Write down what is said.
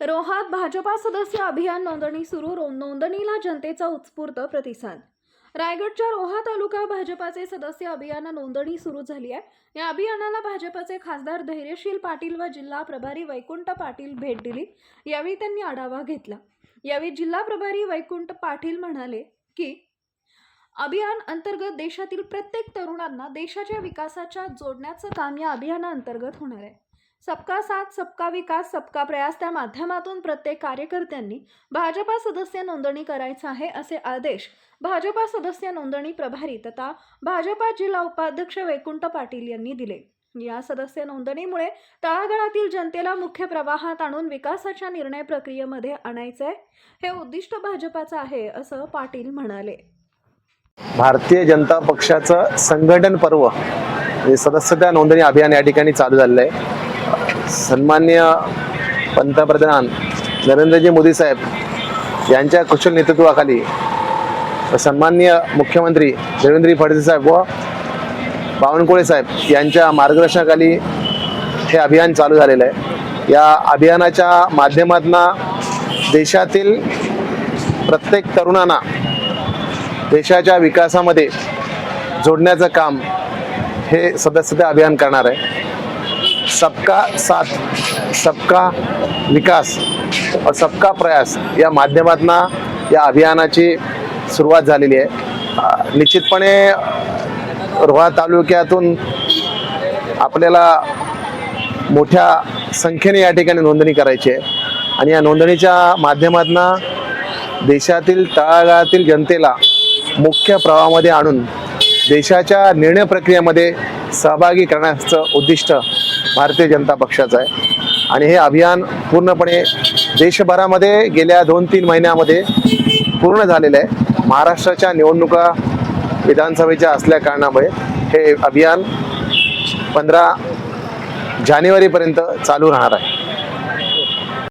रोहात भाजपा सदस्य अभियान नोंदणी सुरू रो- नोंदणीला जनतेचा उत्स्फूर्त प्रतिसाद. रायगडच्या रोहा तालुका भाजपाचे सदस्य अभियान नोंदणी सुरू झाली आहे. या अभियानाला भाजपचे खासदार धैर्यशील पाटील व जिल्हा प्रभारी वैकुंठ पाटील भेट दिली. यावेळी त्यांनी आढावा घेतला. यावेळी जिल्हा प्रभारी वैकुंठ पाटील म्हणाले की अभियान अंतर्गत देशातील प्रत्येक तरुणांना देशाच्या विकासाच्या जोडण्याचं काम या अभियानाअंतर्गत होणार आहे. सबका साथ सबका विकास सबका प्रयास त्या माध्यमातून प्रत्येक कार्यकर्त्यांनी भाजपा सदस्य नोंदणी करायचं आहे असे आदेश भाजपा सदस्य नोंदणी प्रभारी तथा भाजपा जिल्हा उपाध्यक्ष वैकुंठ पाटील यांनी दिले. या सदस्य नोंदणीमुळे तळागाळातील जनतेला मुख्य प्रवाहात आणून विकासाच्या निर्णय प्रक्रियेमध्ये आणायचं आहे हे उद्दिष्ट भाजपाचं आहे असं पाटील म्हणाले. भारतीय जनता पक्षाचं संघटन पर्व सदस्यता नोंदणी अभियान या ठिकाणी चालू झालेलं आहे. सन्मान्य पंतप्रधान नरेंद्रजी मोदी साहेब यांच्या कुशल नेतृत्वाखाली सन्मान्य मुख्यमंत्री देवेंद्र फडणवीस साहेब व बावनकुळे साहेब यांच्या मार्गदर्शनाखाली हे अभियान चालू झालेलं आहे. या अभियानाच्या माध्यमातून देशातील प्रत्येक तरुणांना देशाच्या विकासामध्ये जोडण्याचं काम हे सदस्यता अभियान करणार आहे. सबका साथ सबका विकास और सबका प्रयास या माध्यमातून या अभियानाची सुरुवात झालेली आहे. निश्चितपणे रोहा तालुक्यातून आपल्याला मोठ्या संख्येने या ठिकाणी नोंदणी करायची आहे. आणि या नोंदणीच्या माध्यमातून देशातील तळागाळातील जनतेला मुख्य प्रवाहामध्ये आणून देशाच्या निर्णय प्रक्रियेमध्ये सहभागी करण्याचं उद्दिष्ट भारतीय जनता पक्षाचं आहे. आणि हे अभियान पूर्णपणे देशभरामध्ये गेल्या दोन तीन महिन्यामध्ये पूर्ण झालेलं आहे. महाराष्ट्राच्या निवडणुका विधानसभेच्या असल्या कारणामुळे हे अभियान पंधरा जानेवारीपर्यंत चालू राहणार आहे.